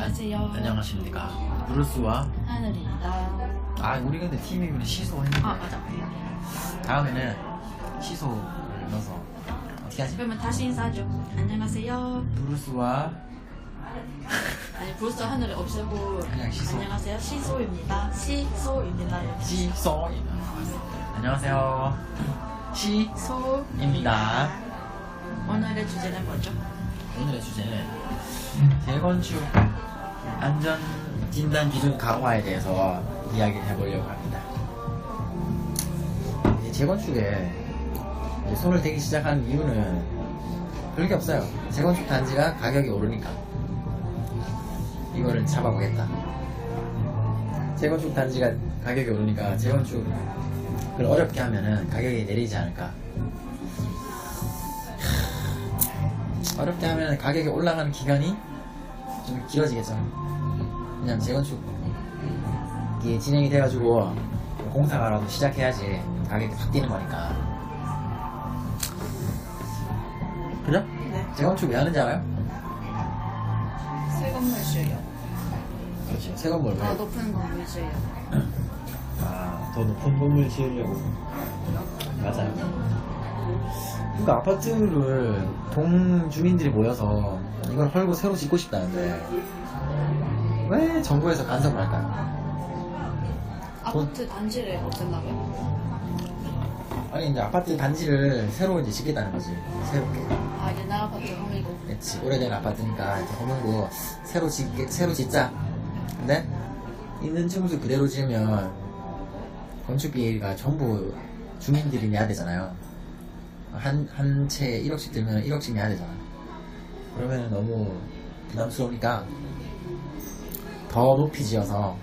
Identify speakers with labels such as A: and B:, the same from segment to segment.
A: 안녕하세요.
B: 안녕하십니까. 브루스와
A: 하늘입니다.
B: 아 우리 근데 팀 이름이 시소 했는데
A: 아 맞아.
B: 다음에는 시소를 넣어서 어떻게 하지?
A: 그러면 다시 인사하죠. 안녕하세요.
B: 브루스와
A: 아니 브루스 하늘을 없애고
B: 그냥 시소.
A: 안녕하세요. 시소입니다. 시소입니다.
B: 시소입니다. 안녕하세요. 시소입니다.
A: 소 오늘의 주제는 뭐죠?
B: 오늘의 주제는 재건축 안전 진단 기준 강화에 대해서 이야기를 해보려고 합니다. 이 재건축에 손을 대기 시작한 이유는 별게 없어요. 재건축 단지가 가격이 오르니까 이거를 잡아보겠다. 재건축 단지가 가격이 오르니까 재건축을 어렵게 하면은 가격이 내리지 않을까. 어렵게 하면 가격이 올라가는 기간이 좀 길어지겠죠. 그냥 재건축 이게 진행이 돼가지고 공사가라도 시작해야지 가격이 확 뛰는 거니까. 그죠?
A: 네.
B: 재건축 왜 하는지 알아요?
A: 새 건물 수요.
B: 그렇지. 새 건물
A: 더 높은 건물 수요.
B: 아, 더 높은 건물 지으려고. 맞아요. 그러니까 아파트를 동 주민들이 모여서 이걸 헐고 새로 짓고 싶다는데 왜 정부에서 간섭을 할까요?
A: 아파트 단지를 없앤다고요?
B: 아니 이제 아파트 단지를 새로 이제 짓겠다는 거지 새롭게
A: 아 옛날 아파트 험이고.
B: 그렇지 오래된 아파트니까 이제 허물고 새로 짓게 새로 짓자 근데 있는 층수 그대로 지으면 건축비가 전부 주민들이 내야 되잖아요 한 한 채 1억씩 들면 1억씩 내야 되잖아 그러면 너무 부담스러우니까 더 높이 지어서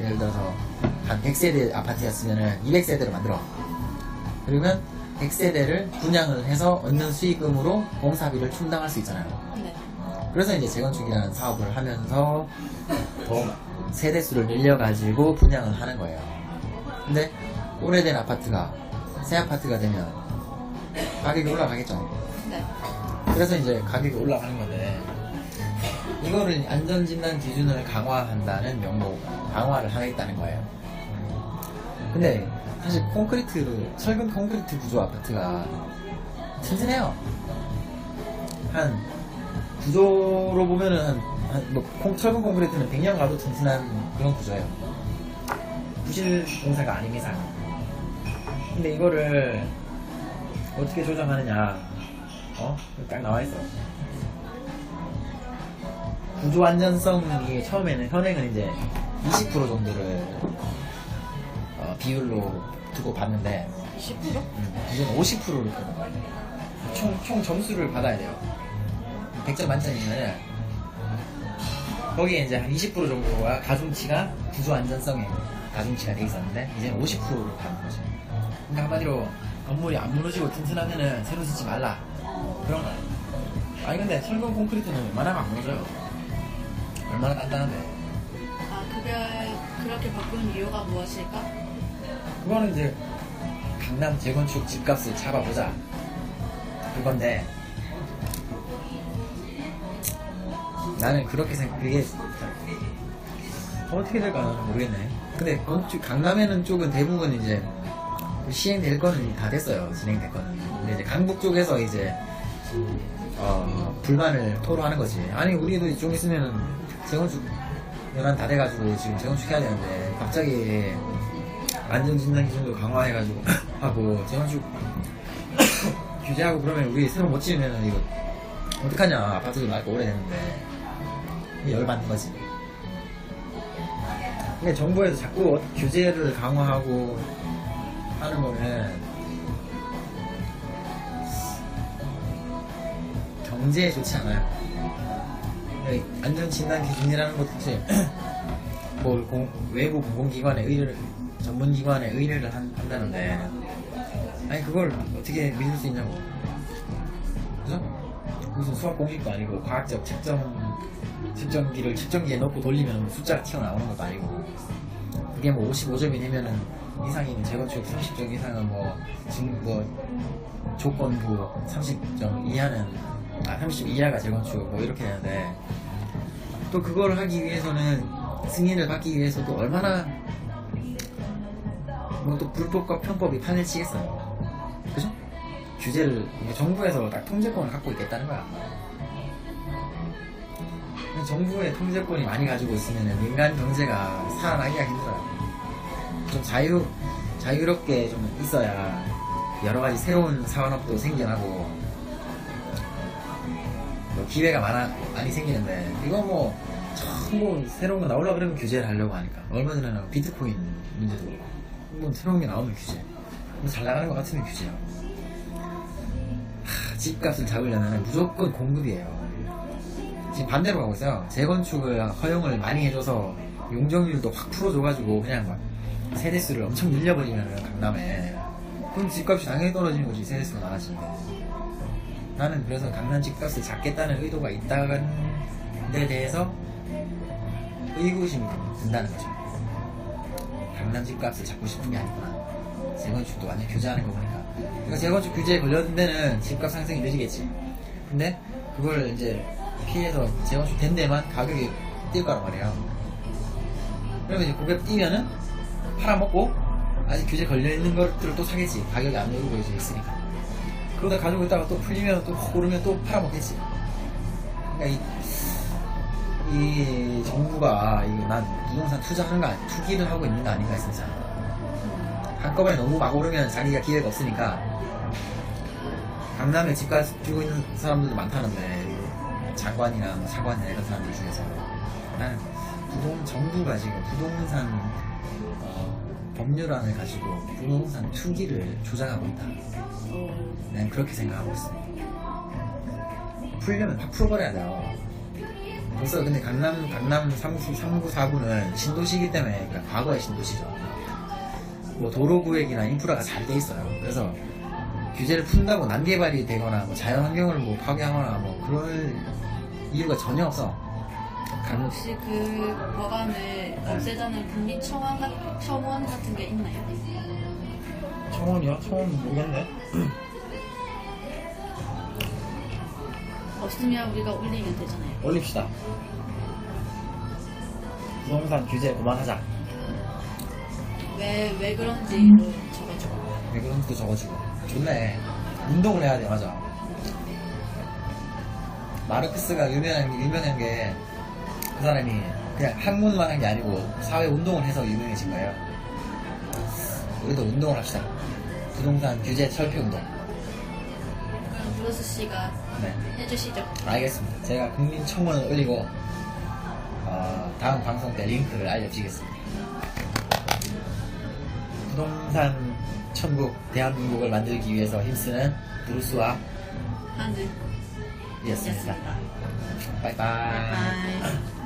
B: 예를 들어서 한 100세대 아파트였으면 200세대로 만들어 그러면 100세대를 분양을 해서 얻는 수익금으로 공사비를 충당할 수 있잖아요
A: 네.
B: 그래서 이제 재건축이라는 사업을 하면서 더 세대 수를 늘려가지고 분양을 하는 거예요. 근데 오래된 아파트가 새 아파트가 되면 가격이 올라가겠죠.
A: 네.
B: 그래서 이제 가격이 올라가는 건데 이거를 안전진단 기준을 강화한다는 명목 강화를 하겠다는 거예요. 근데 사실 콘크리트로 철근 콘크리트 구조 아파트가 튼튼해요. 한 구조로 보면은 한, 한 뭐, 콩- 철근 콘크리트는 100년 가도 튼튼한 그런 구조예요. 부실 공사가 아닌 이상. 근데 이거를 어떻게 조정하느냐, 어? 딱 나와 있어. 구조 안전성이 처음에는 현행은 이제 20% 정도를 어, 비율로 두고 봤는데
A: 20%?
B: 음, 이제는 50%를 끄는 거예요. 총, 총 점수를 받아야 돼요. 100점 만점이면 거기에 이제 한 20% 정도가 가중치가 구조 안전성에 가중치가 돼 있었는데 이제는 50%를 받는 거죠. 그러니까 한마디로 건물이 안 무너지고 튼튼하면은 새로 짓지 말라 그런 거예요. 아니 근데 철근 콘크리트는 웬만하면 안 무너져요. 얼마나 단단한데.
A: 아 그게 그렇게 바꾸는 이유가 무엇일까?
B: 그거는 이제 강남 재건축 집값을 잡아보자. 그건데 나는 그렇게 생각 그게 어떻게 될까 나는 모르겠네. 근데 건축 강남에는 쪽은 대부분 이제 시행될 거는 다 됐어요. 진행될 거는. 근데 이제 강북 쪽에서 이제 어, 불만을 토로하는 거지. 아니 우리도 좀 있으면 재건축 연한 다 돼가지고 지금 재건축 해야 되는데 갑자기 안전진단 기준도 강화해가지고 하고 재건축 규제하고 그러면 우리 새로 못 지으면 이거 어떡하냐. 아파트도 낡고 오래됐는데. 열받는 거지. 근데 정부에서 자꾸 규제를 강화하고 하는 거는 경제에 좋지 않아요 안전진단 기준이라는 것도 뭐 공- 외부 공공기관의 의뢰를 전문기관의 의뢰를 한, 한다는데. 아니 그걸 어떻게 믿을 수 있냐고. 그죠? 무슨 수학 공식도 아니고 과학적 측정 측정기를 측정기에 넣고 돌리면 숫자가 튀어나오는 것도 아니고. 그게 뭐 55점이 되면은 이상이면 재건축 30점 이상은 뭐 지금 뭐 조건부 30점 이하는 아 30점 이하가 재건축 뭐 이렇게 되는데 또 그걸 하기 위해서는 승인을 받기 위해서도 얼마나 뭐 또 불법과 편법이 판을 치겠어요. 그죠? 규제를 정부에서 딱 통제권을 갖고 있겠다는 거야. 정부의 통제권이 많이 가지고 있으면 민간 경제가 살아나기가 힘들어요. 좀 자유 자유롭게 좀 있어야 여러 가지 새로운 산업도 생겨나고 뭐 기회가 많아 많이 생기는데. 이거 뭐 전부 새로운 거 나오려 그러면 규제를 하려고 하니까. 얼마 전에 는 비트코인 문제도 뭐 새로운 게 나오면 규제. 뭐잘 나가는 것 같으면 규제야. 하, 집값을 잡으려면 무조건 공급이에요. 지금 반대로 가고 있어요. 재건축을 허용을 많이 해줘서 용적률도 확 풀어줘가지고 그냥 막 세대수를 엄청 늘려버리면 강남에. 그럼 집값이 당연히 떨어지는 거지 세대수가 많아지는데 나는 그래서 강남 집값을 잡겠다는 의도가 있다는 데 대해서 의구심이 든다는 거죠. 강남 집값을 잡고 싶은 게 아니구나. 재건축도 완전 규제하는 거 보니까. 그러니까 재건축 규제에 걸렸는 데는 집값 상승이 느리겠지. 근데 그걸 이제 피해서 재건축 된 데만 가격이 뛸 거란 말이에요. 그러면 이제 고객 뛰면은 팔아먹고 아직 규제 걸려있는 것들을 또 사겠지. 가격이 안 오르고 이제 있으니까. 그러다 가지고 있다가 또 풀리면 또 확 오르면 또 팔아먹겠지. 그러니까 이, 이 정부가 이거 난 부동산 투자하는 거 투기를 하고 있는 거 아닌가 진짜. 한꺼번에 너무 막 오르면 자기가 기회가 없으니까 강남에 집값 주고 있는 사람들도 많다는데 장관이나 뭐 사관이나 이런 사람들 중에서 나는 부동 정부가 지금 부동산 어, 법률안을 가지고 부동산 투기를 조장하고 있다.
A: 어,
B: 난 그렇게 생각하고 있어. 풀려면 다 풀어버려야 돼요. 벌써 근데 강남, 강남 3구, 3구, 4구는 신도시이기 때문에, 그러니까 과거의 신도시죠. 뭐 도로 구획이나 인프라가 잘 돼 있어요. 그래서 규제를 푼다고 난개발이 되거나 뭐 자연환경을 뭐 파괴하거나 뭐 그럴 이유가 전혀 없어.
A: 혹시 그 법안을 없애자는 국민청원 같- 청원 같은 게 있나요?
B: 청원이요? 청원 모르겠네.
A: 없으면 우리가 올리면 되잖아요.
B: 올립시다. 부동산 규제 그만하자.
A: 왜, 왜 그런지도 적어주고.
B: 왜 그런지도 적어주고 좋네 운동을 해야 돼 맞아 마르크스가 유명한 게 유명한 게 그 사람이 그냥 학문만 한 게 아니고 사회 운동을 해서 유명해진 거예요 우리도 운동을 합시다 부동산 규제 철폐 운동
A: 그럼 브루스 씨가
B: 네
A: 해주시죠.
B: 알겠습니다 제가 국민 청원을 올리고 어, 다음 방송 때 링크를 알려드리겠습니다 부동산 천국 대한민국을 만들기 위해서 힘쓰는 브루스와
A: 하늘. 이었습니다.
B: 바이바이.
A: 바이바이.